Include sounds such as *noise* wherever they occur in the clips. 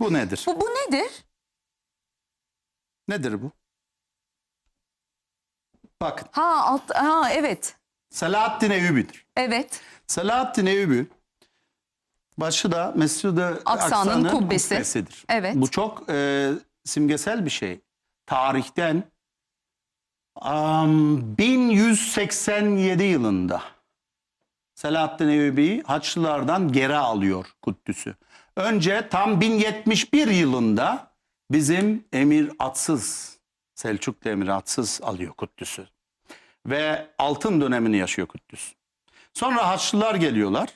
Bu nedir? Bu, bu nedir? Nedir bu? Bakın Ha, alt, ha evet. Selahaddin Eyyubi'dir. Evet. Selahaddin Eyyubi başı da Mescid-i Aksa'nın kubbesi. kubbesidir. Evet. Bu çok e, simgesel bir şey. Tarihten am, 1187 yılında Selahaddin Eyyubi Haçlılardan geri alıyor Kuddüs'ü. Önce tam 1071 yılında bizim Emir Atsız, Selçuklu Emir Atsız alıyor Kuddüs'ü. Ve altın dönemini yaşıyor Kuddüs. Sonra Haçlılar geliyorlar.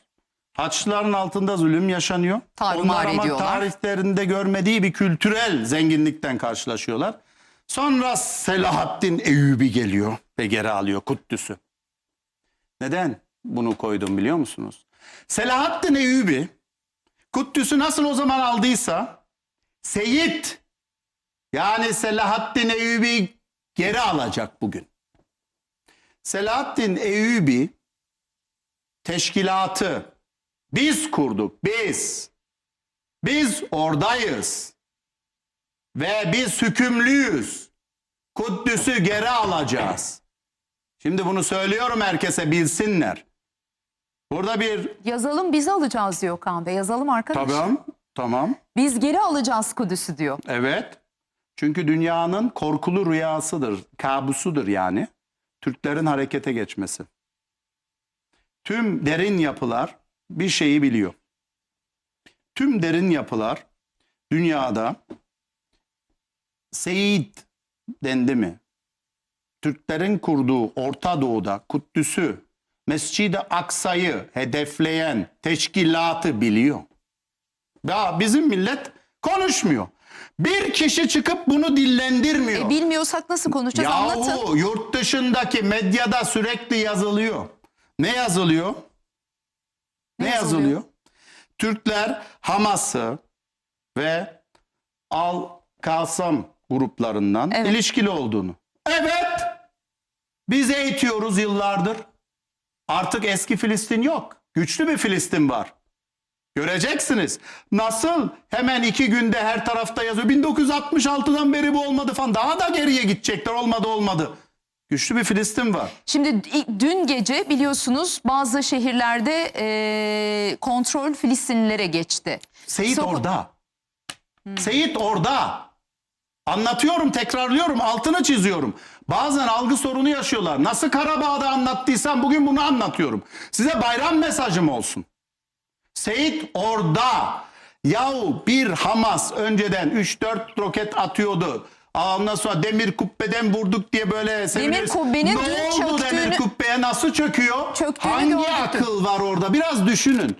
Haçlıların altında zulüm yaşanıyor. Tarumar Onlar ama ediyorlar. tarihlerinde görmediği bir kültürel zenginlikten karşılaşıyorlar. Sonra Selahaddin Eyyubi geliyor ve geri alıyor Kuddüs'ü. Neden bunu koydum biliyor musunuz? Selahaddin Eyyubi Kuddüs'ü nasıl o zaman aldıysa Seyit yani Selahaddin Eyyubi geri alacak bugün. Selahaddin Eyyubi teşkilatı biz kurduk biz. Biz oradayız. Ve biz hükümlüyüz. Kuddüs'ü geri alacağız. Şimdi bunu söylüyorum herkese bilsinler. Burada bir Yazalım biz alacağız diyor Kaan Bey. Yazalım arkadaş. tamam tamam Biz geri alacağız Kudüs'ü diyor. evet. Çünkü dünyanın korkulu rüyasıdır, kabusudur yani. Türklerin harekete geçmesi. Tüm derin yapılar bir şeyi biliyor. Tüm derin yapılar dünyada Seyit dendi mi? Türklerin kurduğu Orta Doğu'da Kuddüs'ü, Mescid-i Aksa'yı hedefleyen teşkilatı biliyor. Ya bizim millet konuşmuyor. Bir kişi çıkıp bunu dillendirmiyor. E, bilmiyorsak nasıl konuşacağız anlatın. Yahu yurt dışındaki medyada sürekli yazılıyor. Ne yazılıyor? Ne, Ne yazılıyor? yazılıyor? Türkler Hamas'ı ve Al Kasam gruplarından Evet. ilişkili olduğunu. Evet. Biz eğitiyoruz yıllardır. Artık eski Filistin yok. Güçlü bir Filistin var. Göreceksiniz. Nasıl hemen iki günde her tarafta yazıyor. 1966'dan beri bu olmadı falan. Daha da geriye gidecekler. Olmadı olmadı. Güçlü bir Filistin var. Şimdi dün gece biliyorsunuz bazı şehirlerde e, kontrol Filistinlilere geçti. Seyit Sok- orada. Seyit orada. Anlatıyorum, tekrarlıyorum, altını çiziyorum. Bazen algı sorunu yaşıyorlar. Nasıl Karabağ'da anlattıysam bugün bunu anlatıyorum. Size bayram mesajım olsun. Seyit orada. Yahu bir Hamas önceden 3-4 roket atıyordu. Aa, Ondan sonra demir kubbeden vurduk diye böyle seviniriz. kubbenin ne oldu demir çöktüğünü- kubbeye nasıl çöküyor? Çöktüğünü Hangi gördük akıl var orada? Biraz düşünün.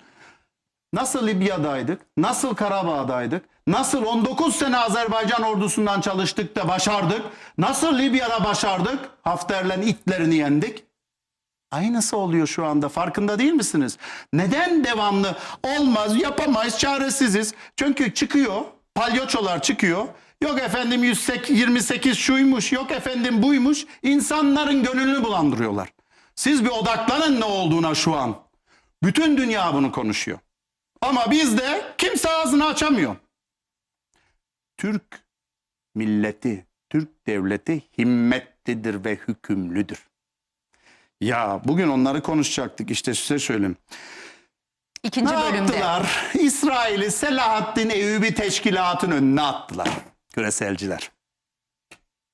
Nasıl Libya'daydık? Nasıl Karabağ'daydık? Nasıl 19 sene Azerbaycan ordusundan çalıştık da başardık? Nasıl Libya'da başardık? Hafterlen itlerini yendik. Aynısı oluyor şu anda. Farkında değil misiniz? Neden devamlı olmaz, yapamayız, çaresiziz? Çünkü çıkıyor, palyaçolar çıkıyor. Yok efendim 128 şuymuş, yok efendim buymuş. İnsanların gönlünü bulandırıyorlar. Siz bir odaklanın ne olduğuna şu an. Bütün dünya bunu konuşuyor. Ama bizde kimse ağzını açamıyor. Türk milleti, Türk devleti himmetlidir ve hükümlüdür. Ya bugün onları konuşacaktık işte size söyleyeyim. İkinci Ne bölümde. yaptılar? İsrail'i Selahaddin Eyyubi teşkilatın önüne attılar. Küreselciler.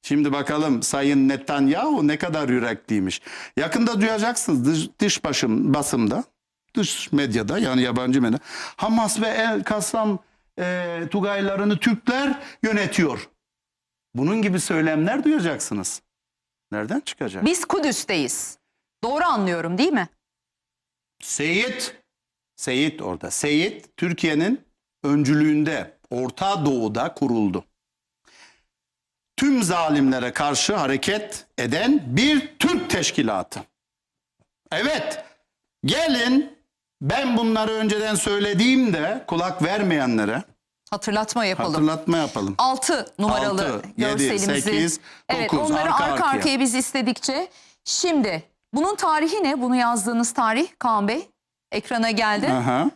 Şimdi bakalım Sayın Netanyahu ne kadar yürekliymiş. Yakında duyacaksınız dış, dış başım, basımda, dış medyada yani yabancı medya. Hamas ve El Kassam e, Tugaylarını Türkler yönetiyor. Bunun gibi söylemler duyacaksınız. Nereden çıkacak? Biz Kudüs'teyiz. Doğru anlıyorum değil mi? Seyit, Seyit orada. Seyit Türkiye'nin öncülüğünde Orta Doğu'da kuruldu. Tüm zalimlere karşı hareket eden bir Türk teşkilatı. Evet, gelin ben bunları önceden söylediğimde kulak vermeyenlere Hatırlatma yapalım. hatırlatma yapalım. 6 numaralı Altı, yedi, görselimizi. sekiz, evet, dokuz, onları arka arka, arkaya. arkaya biz istedikçe. Şimdi bunun tarihi ne? Bunu yazdığınız tarih Kaan Bey ekrana geldi. Aha.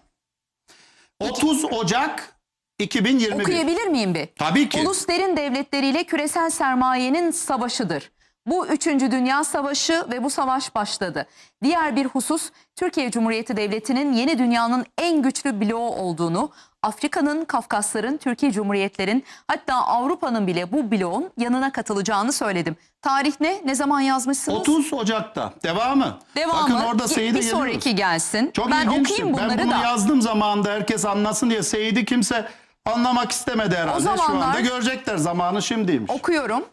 30 Ocak 2021. Okuyabilir miyim bir? Tabii ki. Ulus derin devletleriyle küresel sermayenin savaşıdır. Bu 3. Dünya Savaşı ve bu savaş başladı. Diğer bir husus Türkiye Cumhuriyeti Devleti'nin yeni dünyanın en güçlü bloğu olduğunu, Afrika'nın, Kafkasların, Türkiye Cumhuriyetlerin hatta Avrupa'nın bile bu bloğun yanına katılacağını söyledim. Tarih ne? Ne zaman yazmışsınız? 30 Ocak'ta. Devamı. Devamı. Bakın orada Bir- Seyit'e bir geliyoruz. sonraki gelsin. Çok ben okuyayım bunları ben bunu da. yazdım zamanında herkes anlasın diye. Seyit'i kimse anlamak istemedi herhalde. Şu zamanlar- anda görecekler. Zamanı şimdiymiş. Okuyorum.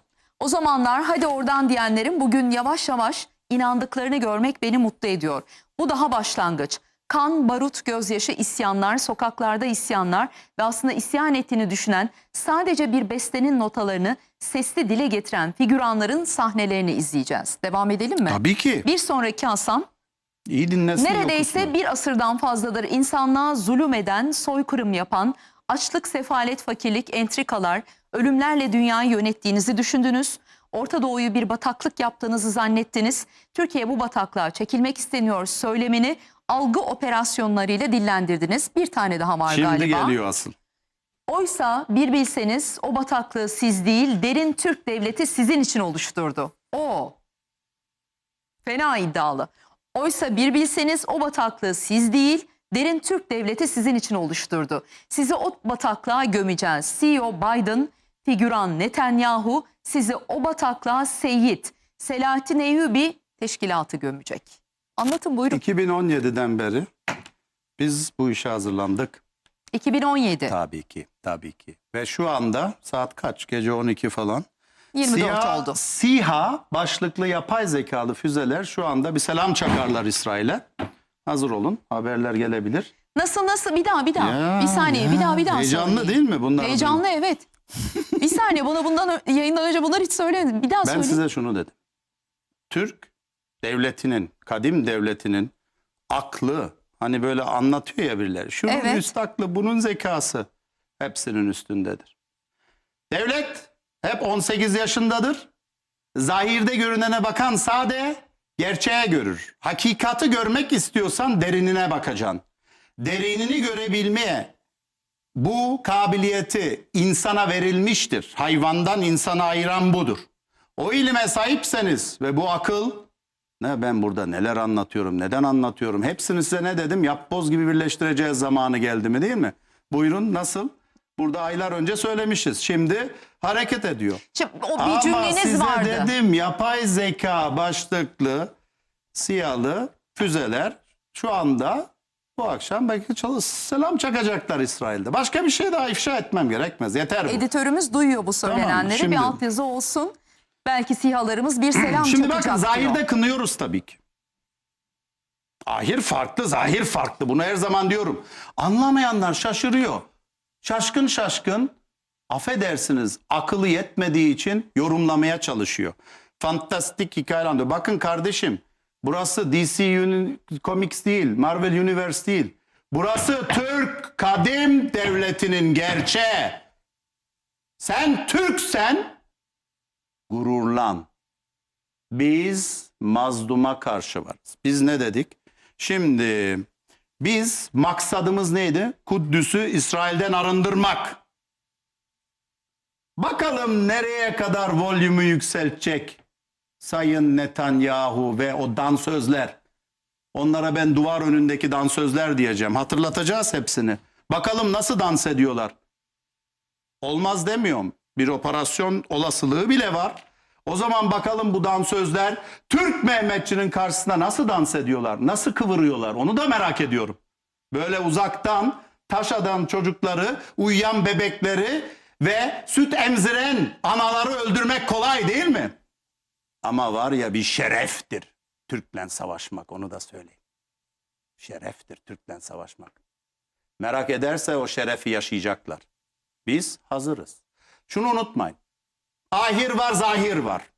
O zamanlar hadi oradan diyenlerin bugün yavaş yavaş inandıklarını görmek beni mutlu ediyor. Bu daha başlangıç. Kan, barut, gözyaşı, isyanlar, sokaklarda isyanlar ve aslında isyan ettiğini düşünen sadece bir bestenin notalarını sesli dile getiren figüranların sahnelerini izleyeceğiz. Devam edelim mi? Tabii ki. Bir sonraki Hasan İyi dinlesin. Neredeyse bir asırdan fazladır insanlığa zulüm eden, soykırım yapan, açlık, sefalet, fakirlik, entrikalar, ölümlerle dünyayı yönettiğinizi düşündünüz. Orta Doğu'yu bir bataklık yaptığınızı zannettiniz. Türkiye bu bataklığa çekilmek isteniyor söylemini algı operasyonlarıyla dillendirdiniz. Bir tane daha var Şimdi galiba. geliyor asıl. Oysa bir bilseniz o bataklığı siz değil derin Türk devleti sizin için oluşturdu. O. Fena iddialı. Oysa bir bilseniz o bataklığı siz değil derin Türk devleti sizin için oluşturdu. Sizi o bataklığa gömeceğiz. CEO Biden, figüran Netanyahu sizi o bataklığa Seyit, Selahattin Eyyubi teşkilatı gömecek. Anlatın buyurun. 2017'den beri biz bu işe hazırlandık. 2017, Tabii ki. Tabii ki. Ve şu anda saat kaç? Gece 12 falan. 24 SİHA, oldu. SİHA başlıklı yapay zekalı füzeler şu anda bir selam çakarlar İsrail'e. Hazır olun. Haberler gelebilir. Nasıl nasıl bir daha bir daha Ya, bir saniye ya. bir daha bir daha Heyecanlı söyleyin. değil mi bunlar? Heyecanlı evet. Bir saniye bana bundan yayından önce bunları hiç söylemedin. Bir daha Ben söyleyin. size şunu dedim. Türk devletinin, kadim devletinin aklı hani böyle anlatıyor ya birileri. Şunun Evet. üst aklı, bunun zekası hepsinin üstündedir. Devlet hep 18 yaşındadır. Zahirde görünene bakan sade, gerçeğe görür. Hakikati görmek istiyorsan derinine bakacaksın. Derinini görebilmeye bu kabiliyeti insana verilmiştir. Hayvandan insana ayıran budur. O ilime sahipseniz ve bu akıl ne ben burada neler anlatıyorum, neden anlatıyorum? Hepsini size ne dedim? Yapboz gibi birleştireceğiz zamanı geldi mi değil mi? Buyurun nasıl? Burada aylar önce söylemişiz. Şimdi hareket ediyor. Şimdi o bir Ama cümleniz size vardı. dedim yapay zeka başlıklı siyalı füzeler şu anda bu akşam belki çalış selam çakacaklar İsrail'de. Başka bir şey daha ifşa etmem gerekmez. Yeter bu. Editörümüz duyuyor bu söylenenleri. şimdi- Bir altyazı olsun. Belki sihalarımız bir selam Şimdi çakacak bakın zahirde kınıyoruz tabii ki. Ahir farklı, zahir farklı. Bunu her zaman diyorum. Anlamayanlar şaşırıyor. Şaşkın şaşkın affedersiniz akıllı yetmediği için yorumlamaya çalışıyor. Fantastik hikayeler anlatıyor. Bakın kardeşim burası DC Comics değil, Marvel Universe değil. Burası Türk kadim devletinin gerçeği. Sen Türksen gururlan. Biz mazluma karşı varız. Biz ne dedik? Şimdi biz maksadımız neydi? Kuddüs'ü İsrail'den arındırmak. Bakalım nereye kadar volümü yükseltecek Sayın Netanyahu ve o dansözler. Onlara ben duvar önündeki dansözler diyeceğim. Hatırlatacağız hepsini. Bakalım nasıl dans ediyorlar. Olmaz demiyorum. Bir operasyon olasılığı bile var. O zaman bakalım bu dansözler Türk Mehmetçinin karşısında nasıl dans ediyorlar? Nasıl kıvırıyorlar? Onu da merak ediyorum. Böyle uzaktan taş adam çocukları, uyuyan bebekleri ve süt emziren anaları öldürmek kolay değil mi? Ama var ya bir şereftir Türk'le savaşmak onu da söyleyeyim. Şereftir Türk'le savaşmak. Merak ederse o şerefi yaşayacaklar. Biz hazırız. Şunu unutmayın. Ahir var, zahir var.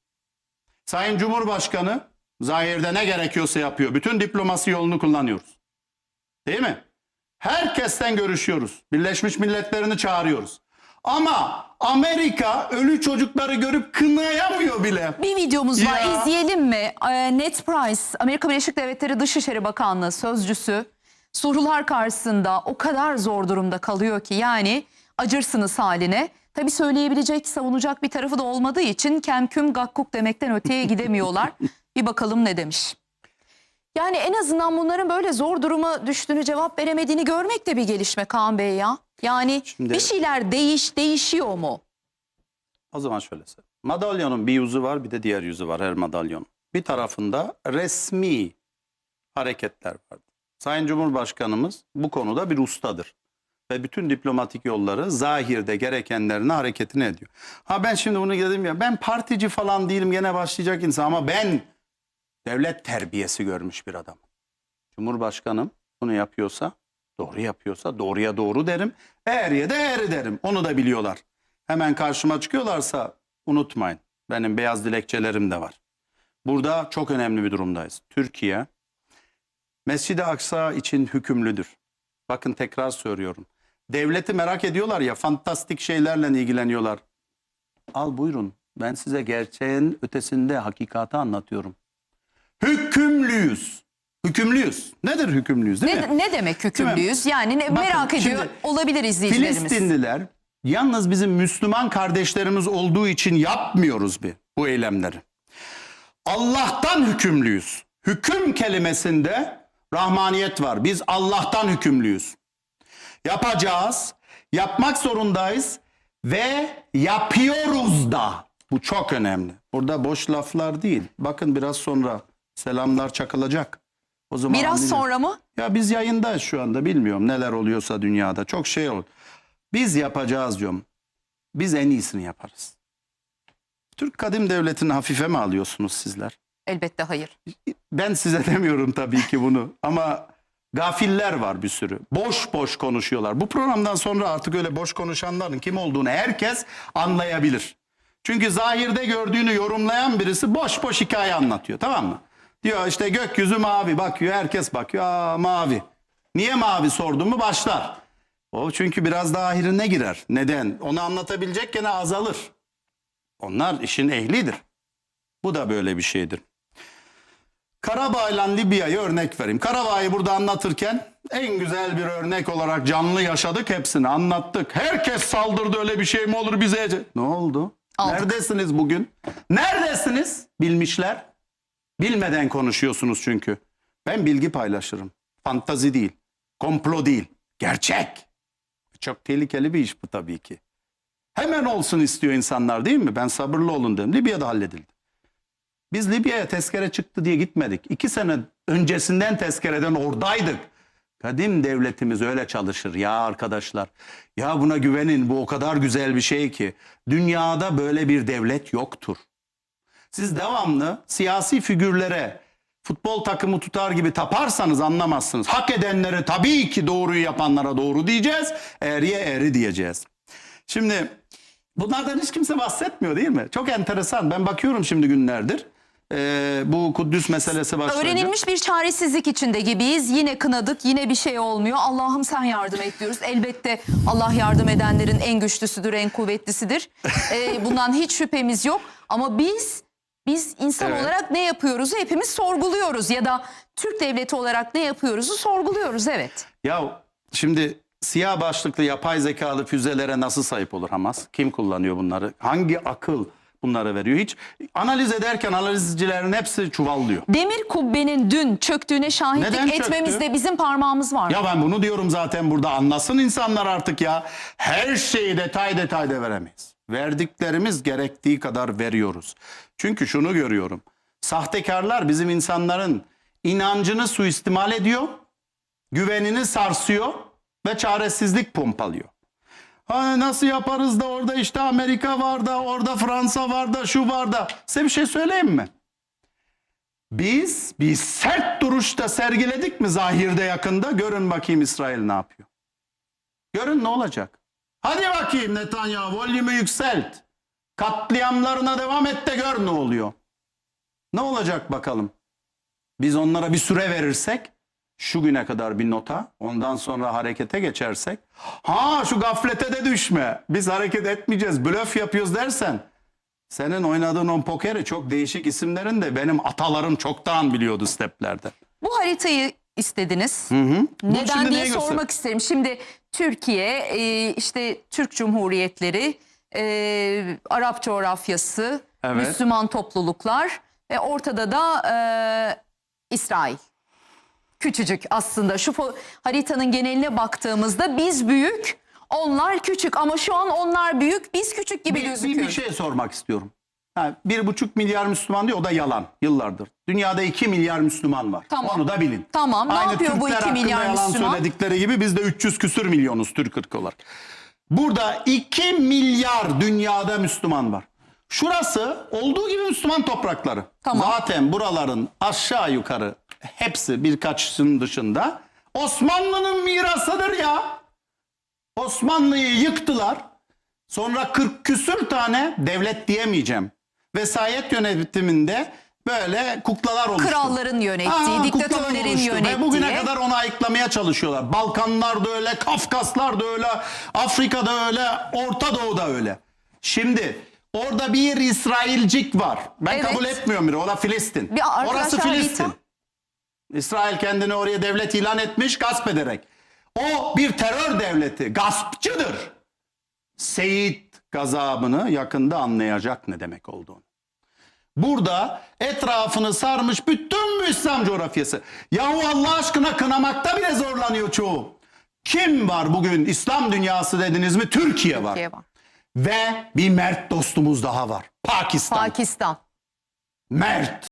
Sayın Cumhurbaşkanı zahirde ne gerekiyorsa yapıyor. Bütün diplomasi yolunu kullanıyoruz. Değil mi? Herkesten görüşüyoruz. Birleşmiş Milletlerini çağırıyoruz. Ama Amerika ölü çocukları görüp kınayamıyor bile. Bir videomuz var Ya. izleyelim mi? Ee, Ned Price, Amerika Birleşik Devletleri Dışişleri Bakanlığı sözcüsü. Sorular karşısında o kadar zor durumda kalıyor ki yani acırsınız haline. Tabii söyleyebilecek, savunacak bir tarafı da olmadığı için kemküm gakkuk demekten öteye *laughs* gidemiyorlar. bir bakalım ne demiş. Yani en azından bunların böyle zor duruma düştüğünü cevap veremediğini görmek de bir gelişme Kaan Bey ya. Yani Şimdi- bir şeyler değiş değişiyor mu? O zaman şöyle söyleyeyim. Madalyonun bir yüzü var bir de diğer yüzü var her madalyonun. Bir tarafında resmi hareketler vardır. Sayın Cumhurbaşkanımız bu konuda bir ustadır. Ve bütün diplomatik yolları zahirde gerekenlerini hareketini ediyor. Ha ben şimdi bunu dedim ya ben partici falan değilim gene başlayacak insan ama ben devlet terbiyesi görmüş bir adam. Cumhurbaşkanım bunu yapıyorsa doğru yapıyorsa doğruya doğru derim. Eğriye de eğri derim. Onu da biliyorlar. Hemen karşıma çıkıyorlarsa unutmayın. Benim beyaz dilekçelerim de var. Burada çok önemli bir durumdayız. Türkiye Mescid-i Aksa için hükümlüdür. Bakın tekrar söylüyorum. Devleti merak ediyorlar ya fantastik şeylerle ilgileniyorlar. Al buyurun ben size gerçeğin ötesinde hakikati anlatıyorum. Hükümlüyüz. Hükümlüyüz. Nedir hükümlüyüz değil mi? Ne, ne demek hükümlüyüz? Yani ne, Bakın, merak ediyor olabilir izleyicilerimiz. Filistinliler yalnız bizim Müslüman kardeşlerimiz olduğu için yapmıyoruz bir bu eylemleri. Allah'tan hükümlüyüz. Hüküm kelimesinde rahmaniyet var. Biz Allah'tan hükümlüyüz. Yapacağız, yapmak zorundayız ve yapıyoruz da. Bu çok önemli. Burada boş laflar değil. Bakın biraz sonra selamlar çakılacak. O zaman Biraz anlayacağız. sonra mı? Ya biz yayındayız şu anda bilmiyorum neler oluyorsa dünyada çok şey olur. Biz yapacağız diyorum. Biz en iyisini yaparız. Türk kadim devletini hafife mi alıyorsunuz sizler? Elbette hayır. Ben size *laughs* demiyorum tabii ki bunu ama gafiller var bir sürü. Boş boş konuşuyorlar. Bu programdan sonra artık öyle boş konuşanların kim olduğunu herkes anlayabilir. Çünkü zahirde gördüğünü yorumlayan birisi boş boş hikaye anlatıyor tamam mı? Diyor işte gökyüzü mavi bakıyor herkes bakıyor aa mavi. Niye mavi sordun mu başlar. O çünkü biraz daha ahirine girer. Neden? Onu anlatabilecek gene azalır. Onlar işin ehlidir. Bu da böyle bir şeydir. Karabağ ile Libya'yı örnek vereyim. Karabağ'ı burada anlatırken en güzel bir örnek olarak canlı yaşadık hepsini anlattık. Herkes saldırdı öyle bir şey mi olur bize? Ne oldu? Aldık. Neredesiniz bugün? Neredesiniz? Bilmişler. Bilmeden konuşuyorsunuz çünkü. Ben bilgi paylaşırım. Fantazi değil. Komplo değil. Gerçek. Çok tehlikeli bir iş bu tabii ki. Hemen olsun istiyor insanlar değil mi? Ben sabırlı olun dedim. Libya'da halledildi. Biz Libya'ya tezkere çıktı diye gitmedik. İki sene öncesinden tezkereden oradaydık. Kadim devletimiz öyle çalışır ya arkadaşlar. Ya buna güvenin bu o kadar güzel bir şey ki. Dünyada böyle bir devlet yoktur. Siz devamlı siyasi figürlere futbol takımı tutar gibi taparsanız anlamazsınız. Hak edenlere tabii ki doğruyu yapanlara doğru diyeceğiz. Eğriye eğri diyeceğiz. Şimdi bunlardan hiç kimse bahsetmiyor değil mi? Çok enteresan. Ben bakıyorum şimdi günlerdir. Ee, bu Kudüs meselesi başlayınca. Öğrenilmiş bir çaresizlik içinde gibiyiz. Yine kınadık, yine bir şey olmuyor. Allah'ım sen yardım et diyoruz. Elbette Allah yardım edenlerin en güçlüsüdür, en kuvvetlisidir. Ee, *laughs* bundan hiç şüphemiz yok. Ama biz biz insan Evet. olarak ne yapıyoruzu hepimiz sorguluyoruz ya da Türk devleti olarak ne yapıyoruzu sorguluyoruz evet. Ya şimdi siyah başlıklı yapay zekalı füzelere nasıl sahip olur Hamas? Kim kullanıyor bunları? Hangi akıl bunları veriyor? Hiç analiz ederken analizcilerin hepsi çuvallıyor. Demir kubbenin dün çöktüğüne şahitlik Neden çöktü? etmemizde bizim parmağımız var. Ya ben bunu diyorum zaten burada anlasın insanlar artık ya. Her şeyi detay detay da veremeyiz. Verdiklerimiz gerektiği kadar veriyoruz. Çünkü şunu görüyorum. Sahtekarlar bizim insanların inancını suistimal ediyor, güvenini sarsıyor ve çaresizlik pompalıyor. Ha, nasıl yaparız da orada işte Amerika var da orada Fransa var da şu var da. Size bir şey söyleyeyim mi? Biz bir sert duruşta sergiledik mi zahirde yakında? Görün bakayım İsrail ne yapıyor. Görün ne olacak. Hadi bakayım Netanyahu volümü yükselt. Katliamlarına devam et de gör ne oluyor. Ne olacak bakalım. Biz onlara bir süre verirsek şu güne kadar bir nota ondan sonra harekete geçersek ha şu gaflete de düşme biz hareket etmeyeceğiz blöf yapıyoruz dersen senin oynadığın on pokeri çok değişik isimlerin de benim atalarım çoktan biliyordu steplerde. Bu haritayı istediniz. Bu Neden şimdi diye neye göster- sormak isterim. Şimdi Türkiye, e, işte Türk Cumhuriyetleri, e, Arap coğrafyası, Evet. Müslüman topluluklar ve ortada da e, İsrail. Küçücük aslında şu haritanın geneline baktığımızda biz büyük, onlar küçük ama şu an onlar büyük, biz küçük gibi bir, bir, gözüküyor. bir şey sormak istiyorum. Ha, bir buçuk milyar Müslüman diyor o da yalan yıllardır. Dünyada iki milyar Müslüman var. Tamam. Onu da bilin. Tamam, ne Aynı yapıyor bu Türkler iki hakkında milyar yalan Müslüman? söyledikleri gibi biz de 300 küsür milyonuz Türk ırkı olarak. Burada 2 milyar dünyada Müslüman var. Şurası olduğu gibi Müslüman toprakları. Tamam. Zaten buraların aşağı yukarı hepsi birkaçının dışında Osmanlı'nın mirasıdır ya. Osmanlı'yı yıktılar. Sonra 40 küsür tane devlet diyemeyeceğim. Vesayet yönetiminde böyle kuklalar oluştu. Kralların yönettiği, Aa, diktatörlerin yönettiği. Ve bugüne kadar onu ayıklamaya çalışıyorlar. Balkanlar da öyle, Kafkaslar da öyle, Afrika'da öyle, Orta Doğu'da öyle. Şimdi orada bir İsrailcik var. Ben Evet. kabul etmiyorum biri. O da Filistin. Bir arkadaşlar Orası Filistin. İsrail kendini oraya devlet ilan etmiş gasp ederek. O bir terör devleti, gaspçıdır. Seyit gazabını yakında anlayacak ne demek olduğunu. Burada etrafını sarmış bütün bu İslam coğrafyası. Yahu Allah aşkına kınamakta bile zorlanıyor çoğu. Kim var bugün İslam dünyası dediniz mi? Türkiye var. Türkiye var. Ve bir mert dostumuz daha var. Pakistan. Pakistan. mert.